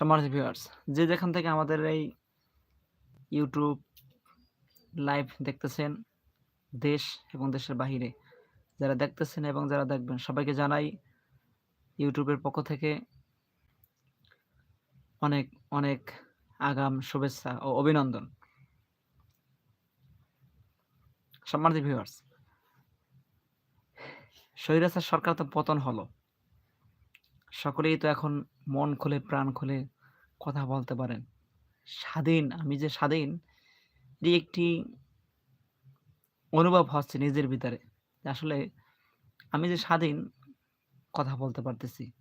সম্মানিত ভিউয়ার্স, যে যেখান থেকে আমাদের এই ইউটিউব লাইভ দেখতেছেন, দেশ এবং দেশের বাহিরে যারা দেখতেছেন এবং যারা দেখবেন সবাইকে জানাই ইউটিউবের পক্ষ থেকে অনেক, অনেক আগাম শুভেচ্ছা ও অভিনন্দন। সম্মানিত ভিউয়ার্স স্বৈরাচার সরকার তো পতন হলো। সকলেই তো এখন মন খুলে প্রাণ খুলে কথা বলতে পারেন। স্বাধীন, আমি যে স্বাধীন এটি একটি অনুভব হচ্ছে নিজের ভিতরে। আসলে আমি যে স্বাধীন কথা বলতে পারতেছি।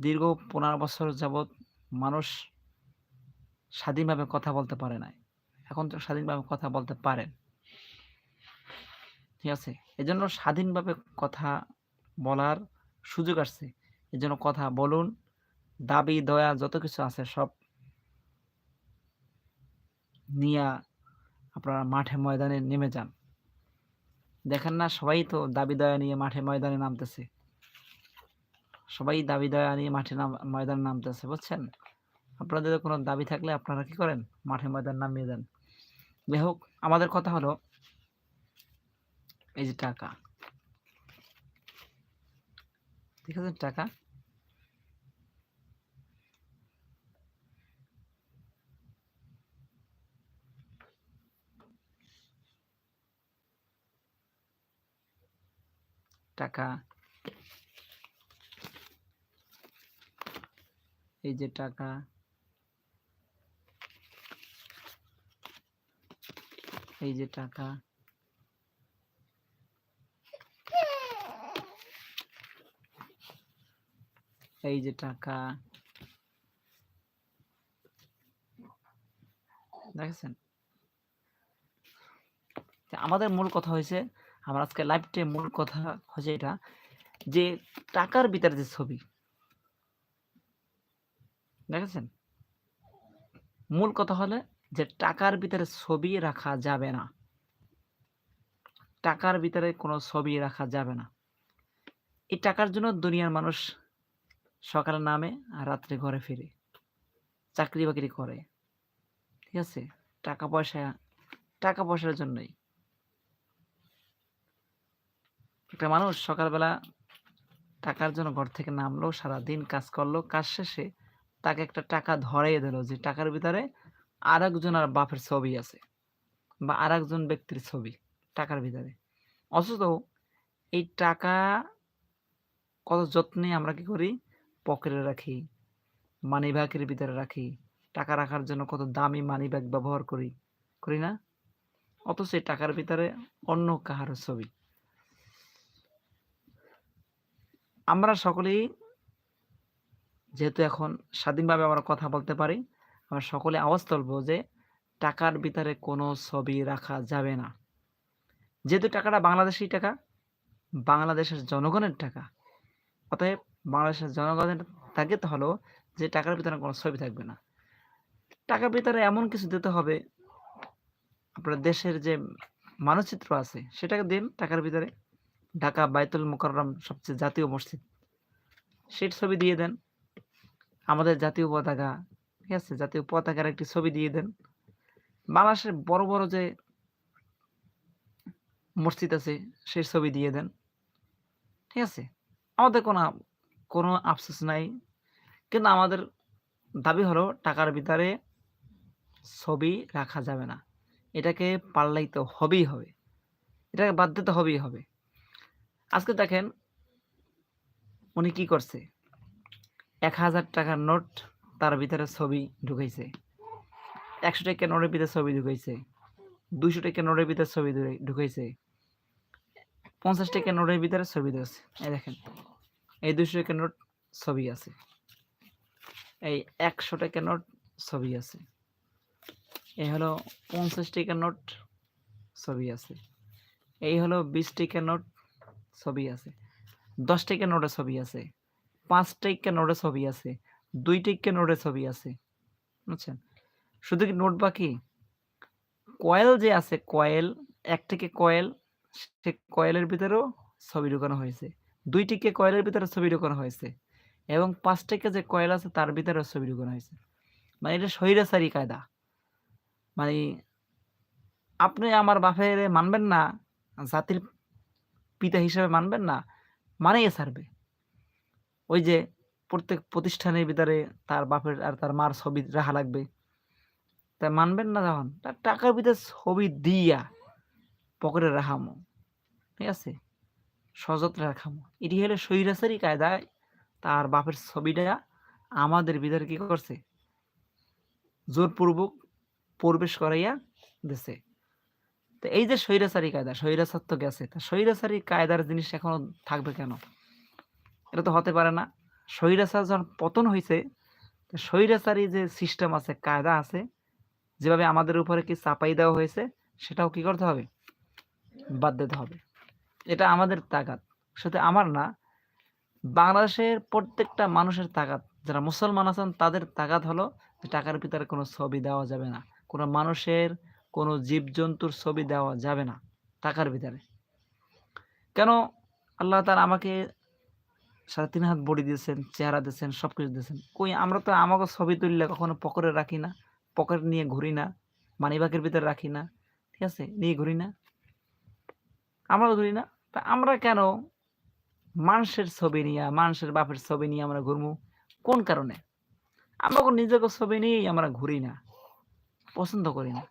দীর্ঘ ১৫ বছর যাবৎ মানুষ স্বাধীনভাবে কথা বলতে পারে নাই। এখন তো স্বাধীনভাবে কথা বলতে পারেন। ঠিক আছে? এজন্য স্বাধীনভাবে কথা বলার সুযোগ আসছে। এজন্য কথা বলুন। দাবি, দয়া যত কিছু আছে সব নিয়া আপনারা মাঠে ময়দানে নেমে যান। দেখেন না সবাই তো দাবি দয়া নিয়ে মাঠে ময়দানে নামতেছে। সবাই দাবি দয়া নিয়ে মাঠে ময়দানে নামতেছে বুঝছেন? আপনাদের কোনো দাবি থাকলে আপনারা কি করেন? মাঠে ময়দানে নামিয়ে দেন। যাই হোক আমাদের কথা হলো এই যে টাকা। ঠিক আছে টাকা? টাকা। এই যে টাকা। এই যে টাকা। এই যে টাকা। দেখেছেন? আমাদের মূল কথা হইছে আমার আজকে লাইভটে মূল কথা হচ্ছে এটা যে টাকার ভিতরে যে ছবি। দেখেছেন? মূল কথা হলে যে টাকার ভিতরে ছবি রাখা যাবে না। টাকার ভিতরে কোনো ছবি রাখা যাবে না। এই টাকার জন্য দুনিয়ার মানুষ সকালে নামে আর রাত্রে ঘরে ফিরে। চাকরি-বাকরি করে। ঠিক আছে? টাকা পয়সা, টাকা পয়সার জন্যই। একটা মানুষ সকালবেলা টাকার জন্য ঘর থেকে নামলো, সারাদিন কাজ করল। কাজ শেষে তাকে একটা টাকা ধরাইয়া দিল যে টাকার ভিতরে আরেকজনের বাপের ছবি আছে। বা আরেকজন ব্যক্তির ছবি টাকার ভিতরে। অথচ এই টাকা কত যত্নে আমরা কি করি? পকেটে রাখি, মানিব্যাগের ভিতরে রাখি। টাকা রাখার জন্য কত দামি মানিব্যাগ ব্যবহার করি। করি না? অথচ টাকার ভিতরে অন্য কাহারো ছবি। আমরা সকলেই যেহেতু এখন স্বাধীনভাবে আমরা কথা বলতে পারি, আমরা সকলে আওয়াজ তুলব যে টাকার ভিতরে কোনো ছবি রাখা যাবে না। যেহেতু টাকাটা বাংলাদেশী টাকা, বাংলাদেশের জনগণের টাকা। অতএব বাংলাদেশের জনগণের তাকে তো হলো যে টাকার ভিতরে কোনো ছবি থাকবে না। টাকার ভিতরে এমন কিছু দিতে হবে আপনার দেশের যে মানচিত্র আছে সেটাকে দিন টাকার ভিতরে। ঢাকা বায়তুল মোকাররম সবচেয়ে জাতীয় মসজিদ। সের ছবি দিয়ে দেন। আমাদের জাতীয় পতাকা, ঠিক আছে? জাতীয় পতাকার একটি ছবি দিয়ে দেন। বাংলাদেশের বড়, বড় যে মসজিদ আছে সেই ছবি দিয়ে দেন। ঠিক আছে? আমাদের কোনো কোনো আফসোস নাই। কিন্তু আমাদের দাবি হলো টাকার ভিতরে ছবি রাখা যাবে না। এটাকে পাল্টাইতে হবেই হবে। এটাকে বাদ দিতে হবেই হবে। আজকে দেখেন উনি কি করছে? ৳১,০০০ নোট তার ভিতরে ছবি ঢুকাইছে। ৳১০০ নোটের ভিতরে ছবি ঢুকাইছে। ৳২০০ নোটের ভিতরে ছবি ঢুকাইছে। পঞ্চাশ টাকা নোটের ভিতরে ছবি আছে এই দেখেন এই দুশো টাকা নোট ছবি আছে এই একশো টাকা নোট ছবি আছে এই হলো পঞ্চাশ টাকা নোট ছবি আছে এই হলো বিশ টাকা নোট ছবি আছে। দশ টাকা নোটের ছবি আছে। পাঁচ টাকা নোটের ছবি আছে। দুই টাকা নোটের ছবি আছে। বুঝছেন? শুধু কি নোট বাকি? কয়েল যে আছে, কয়েল, এক থেকে কয়েল, সে কয়েলের ভিতরেও ছবি ঢুকানো হয়েছে। দুই টিকে কয়েলের ভিতরে ছবি ঢুকানো হয়েছে। এবং পাঁচ টিকে যে কয়েল আছে, তার ভিতরে ছবি ঢুকানো হয়েছে। মানে এটা স্বৈরাচারী কায়দা। মানে আপনি আমার বাপের মানবেন না, জাতির পিতা হিসেবে মানবেন না মানেই ছাড়বে। ওই যে প্রত্যেক প্রতিষ্ঠানের ভিতরে তার বাপের আর তার মার ছবি রাখা লাগবে। তা মানবেন না যখন তার টাকার ভিতরে ছবি দিয়া পকেটে রাখামো। ঠিক আছে? সযত্নে রাখামো। এটি হলে স্বৈরাচারী কায়দায় তার বাপের ছবিটা আমাদের ভিতরে কি করছে? জোরপূর্বক প্রবেশ করাইয়া দিছে। তো এই যে স্বৈরাচারী কায়দা, স্বৈরাচার তো গেছে। তা স্বৈরাচারী কায়দার জিনিস এখনও থাকবে কেন? এটা তো হতে পারে না। স্বৈরাচার যখন পতন হয়েছে স্বৈরাচারী যে সিস্টেম আছে, কায়দা আছে, যেভাবে আমাদের উপরে কি চাপাই দেওয়া হয়েছে, সেটাও কি করতে হবে? বাদ দিতে হবে। এটা আমাদের তাগাদ। শুধু আমার না, বাংলাদেশের প্রত্যেকটা মানুষের তাগাদ। যারা মুসলমান আছেন, তাদের তাগাদ হলো যে টাকার ভিতরে কোনো ছবি দেওয়া যাবে না। কোনো মানুষের কোনো জীবজন্তুর ছবি দেওয়া যাবে না টাকার ভিতরে। কেন? আল্লাহ তার আমাকে সাড়ে তিন হাত বডি দিয়েছেন, চেহারা দিয়েছেন সব কিছু দিয়েছেন। কই, আমরা তো আমাকে ছবি তুললে কখনো পকেটে রাখি না, পকেট নিয়ে ঘুরি না মানিবাগের ভিতরে রাখি না, ঠিক আছে? নিয়ে ঘুরি না। আমরা ঘুরি না। তা আমরা কেন মানুষের ছবি নিয়ে, মানুষের বাপের ছবি নিয়ে আমরা ঘুরবো কোন কারণে? আমরা নিজেকে ছবি নিয়েই আমরা ঘুরি না, পছন্দ করি না।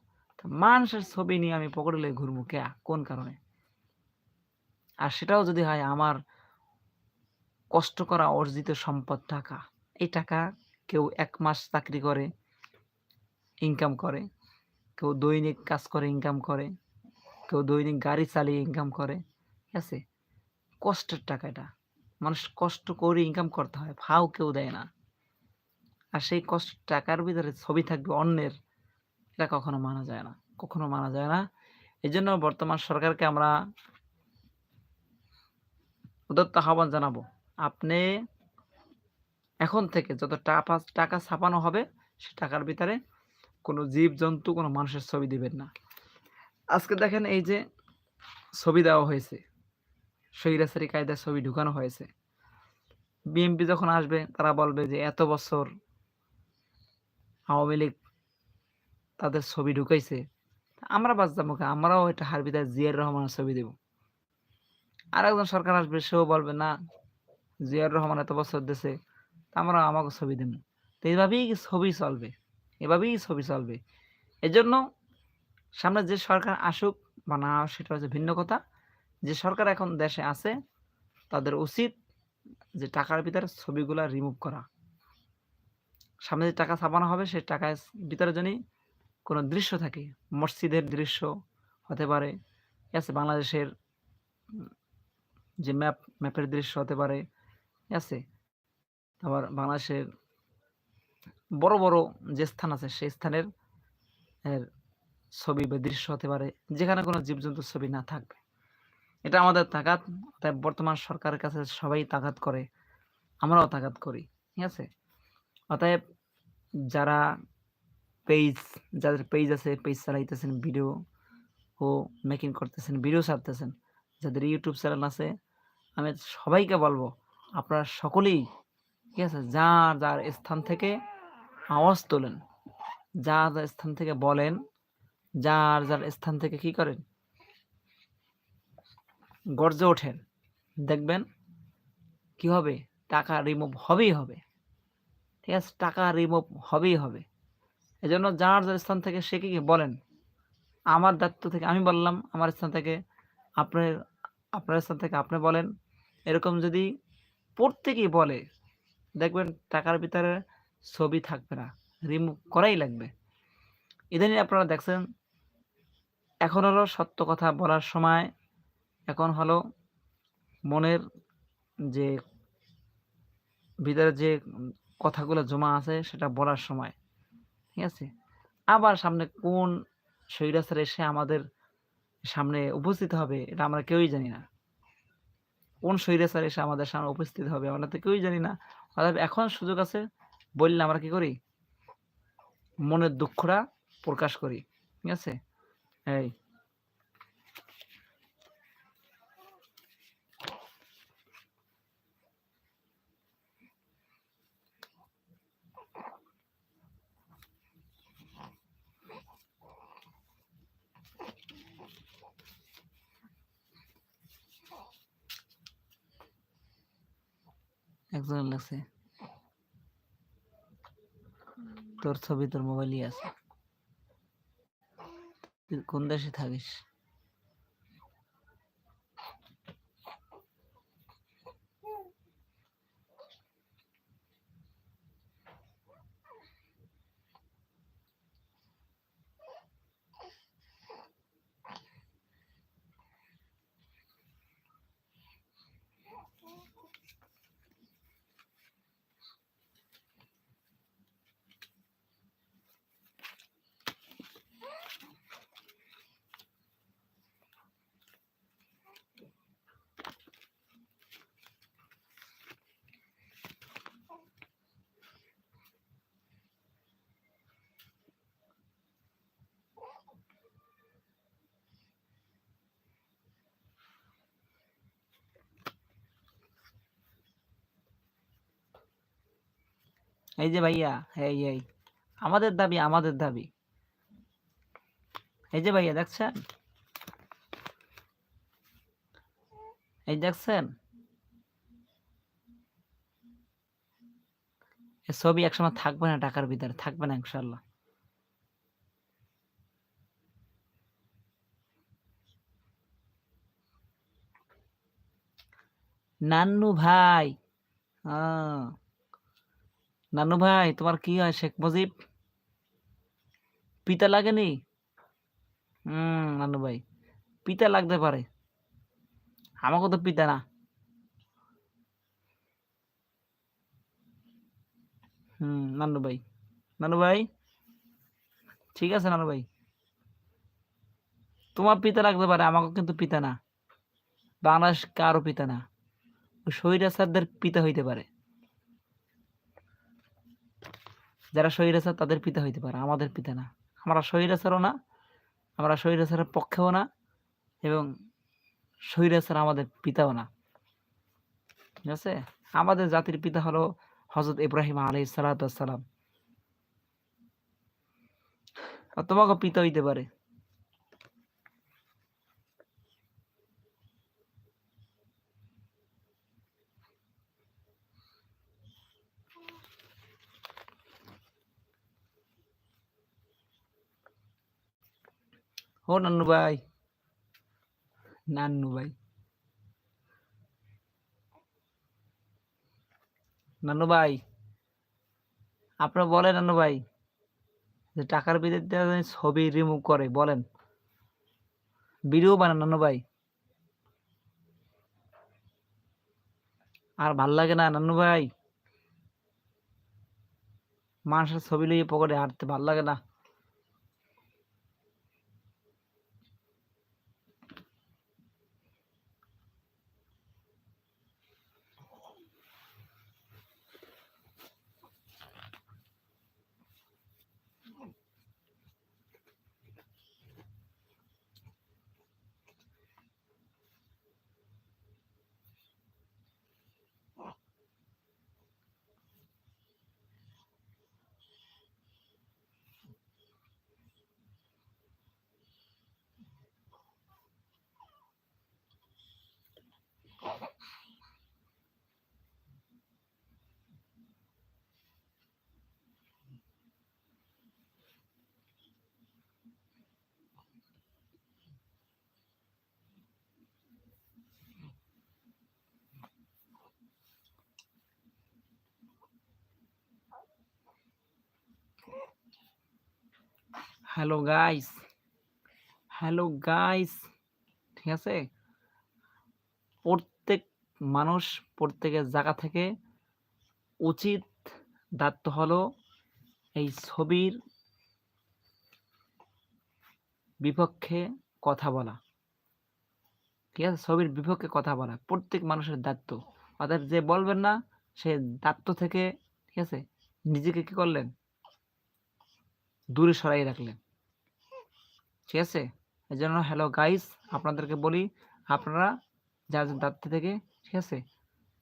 মানুষের ছবি নিয়ে আমি পকেটে ঘুরবো, কে? কোন কারণে? আর সেটাও যদি হয়, আমার কষ্ট করা অর্জিত সম্পদ টাকা, এই টাকা কেউ এক মাস চাকরি করে ইনকাম করে, কেউ দৈনিক কাজ করে ইনকাম করে, কেউ দৈনিক গাড়ি চালিয়ে ইনকাম করে, ঠিক আছে? কষ্টের টাকা এটা। মানুষ কষ্ট করে ইনকাম করতে হয় ফাও কেউ দেয় না। আর সেই কষ্ট টাকার ভিতরে ছবি থাকবে অন্যের। এটা কখনো মানা যায় না, কখনো মানা যায় না। এই জন্য বর্তমান সরকারকে আমরা উদত্ত আহ্বান জানাব, আপনি এখন থেকে যত টাকা টাকা ছাপানো হবে, সে টাকার ভিতরে কোনো জীব জন্তু কোনো মানুষের ছবি দিবেন না। আজকে দেখেন এই যে ছবি দেওয়া হয়েছে স্বৈরাচারী কায়দায় ছবি ঢুকানো হয়েছে। বিএমপি যখন আসবে, তারা বলবে যে এত বছর আওয়ামী লীগ তাদের ছবি ঢুকাইছে, আমরা বাঁচতাম ওকে আমরাও এটা হারবিদার জিয়ার রহমানের ছবি দেব। আর একজন সরকার আসবে, সেও বলবে, না, জিয়ার রহমান এত বছর দেশে আমরা আমাকে ছবি দেব। তো এইভাবেই ছবি চলবে? এভাবেই ছবি চলবে? এজন্য সামনে যে সরকার আসুক, বা না সেটা হচ্ছে ভিন্ন কথা। যে সরকার এখন দেশে আছে, তাদের উচিত যে টাকার ভিতরে ছবিগুলা রিমুভ করা। সামনে যে টাকা ছাপানো হবে সেই টাকার ভিতরে জানি কোনো দৃশ্য থাকে? মসজিদের দৃশ্য হতে পারে আছে? বাংলাদেশের যে ম্যাপ, ম্যাপের দৃশ্য হতে পারে আছে? আবার বাংলাদেশের বড় বড় যে স্থান আছে, সেই স্থানের ছবি বা দৃশ্য হতে পারে, যেখানে কোনো জীবজন্তুর ছবি না থাকবে। এটা আমাদের তাকাত, তাই বর্তমান সরকারের কাছে সবাই তাকাত করে, আমরাও তাকাত করি, ঠিক আছে? অতএব যারা পেজ যাদের পেজ আছে পেজ চালাইতেছেন ভিডিও ও মেকিং করতেছেন ভিডিও ছাড়তেছেন, যাদের ইউটিউব চ্যানেল আছে, আমি সবাইকে বলব, আপনারা সকলেই, ঠিক আছে, যার যার স্থান থেকে আওয়াজ তোলেন, যার যার স্থান থেকে বলেন, যার যার স্থান থেকে কি করেন, গর্জে ওঠেন, দেখবেন কি হবে, টাকা রিমুভ হবেই হবে, ঠিক আছে, টাকা রিমুভ হবেই হবে। এজন্য যার যার স্থান থেকে সে কি বলেন? আমার দায়িত্ব থেকে আমি বললাম, আমার স্থান থেকে আপনার আপনার স্থান থেকে আপনি বলেন। এরকম যদি প্রত্যেকেই বলে, দেখবেন টাকার ভিতরে ছবি থাকবে না রিমুভ করাই লাগবে। ইদানিং আপনারা দেখছেন, এখন হলো সত্য কথা বলার সময়, এখন হলো মনের যে ভিতরে যে কথাগুলো জমা আছে সেটা বলার সময়। ঠিক আছে? আবার সামনে কোন স্বৈরাচার এসে আমাদের সামনে উপস্থিত হবে, এটা আমরা কেউই জানি না। কোন স্বৈরাচার এসে আমাদের সামনে উপস্থিত হবে, আমরা তো কেউই জানি না। অর্থাৎ এখন সুযোগ আছে, বললে আমরা কি করি? মনের দুঃখটা প্রকাশ করি, ঠিক আছে? এই একজনের লাগছে। তোর ছবি তোর মোবাইলই আছে। তুই কোন দেশে থাকিস? এই যে ভাইয়া, এই এই। আমাদের দাবি আমাদের দাবি। এই যে ভাইয়া, দেখছেন? এই দেখছেন? ছবি একসময় থাকবে না টাকার ভিতরে, থাকবে না ইনশাল্লাহ নান্নু ভাই, আহ। নানু ভাই, তোমার কি হয়, শেখ মুজিব? পিতা লাগেনি? হুম নানু ভাই, পিতা লাগতে পারে। আমাকে তো পিতা না। হুম, নানু ভাই নানু ভাই, ঠিক আছে নানু ভাই। তোমার পিতা লাগতে পারে আমাকে কিন্তু পিতা না। বাংলাদেশ কারও পিতা না। স্বৈরাচারদের পিতা হইতে পারে। যারা স্বৈরাচার তাদের পিতা হইতে পারে, আমাদের পিতা না। আমরা স্বৈরাচারও না, আমরা স্বৈরাচারের পক্ষেও না এবং স্বৈরাচার আমাদের পিতাও না। ঠিক আছে? আমাদের জাতির পিতা হলো হজরত ইব্রাহিম আলি সালাতাম তোমাকে পিতা হইতে পারে। ও নান্নু ভাই। নান্নু ভাই। নান্নু ভাই। আপনার বলেন নান্নু ভাই, যে টাকার বিরুদ্ধে ছবি রিমুভ করে, বলেন। ভিডিও বানান নান্নু ভাই। আর ভালো লাগে না নান্নু ভাই। মানুষের ছবি লইয়ে পকেটে হাঁটতে ভালো লাগে না। হ্যালো গাইস হ্যালো গাইস ঠিক আছে? প্রত্যেক মানুষ প্রত্যেকের জায়গা থেকে উচিত দায়িত্ব হলো এই ছবির বিপক্ষে কথা বলা। ঠিক আছে? ছবির বিপক্ষে কথা বলা। প্রত্যেক মানুষের দায়িত্ব। অর্থাৎ যে বলবেন না, সে দায়িত্ব থেকে, ঠিক আছে? নিজেকে কি করলেন? দূরে সরাই রাখলেন। ঠিক আছে? এই জন্য হ্যালো গাইস আপনাদেরকে বলি, আপনারা যার দায়িত্ব থেকে, ঠিক আছে?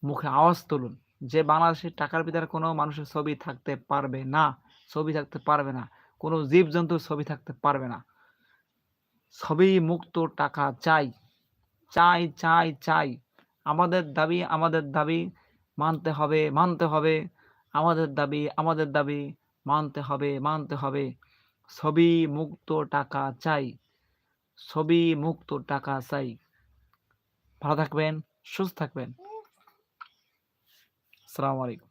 মুখে আওয়াজ তুলুন। যে বাংলাদেশের টাকার ভিতরে কোনো মানুষের ছবি থাকতে পারবে না, ছবি থাকতে পারবে না, কোনো জীবজন্তুর ছবি থাকতে পারবে না। ছবি মুক্ত টাকা চাই চাই চাই চাই। আমাদের দাবি আমাদের দাবি মানতে হবে মানতে হবে। আমাদের দাবি আমাদের দাবি মানতে হবে মানতে হবে। ছবি মুক্ত টাকা চাই সবই মুক্ত টাকা চাই। ভালো থাকবেন সুস্থ থাকবেন। আসসালামু আলাইকুম।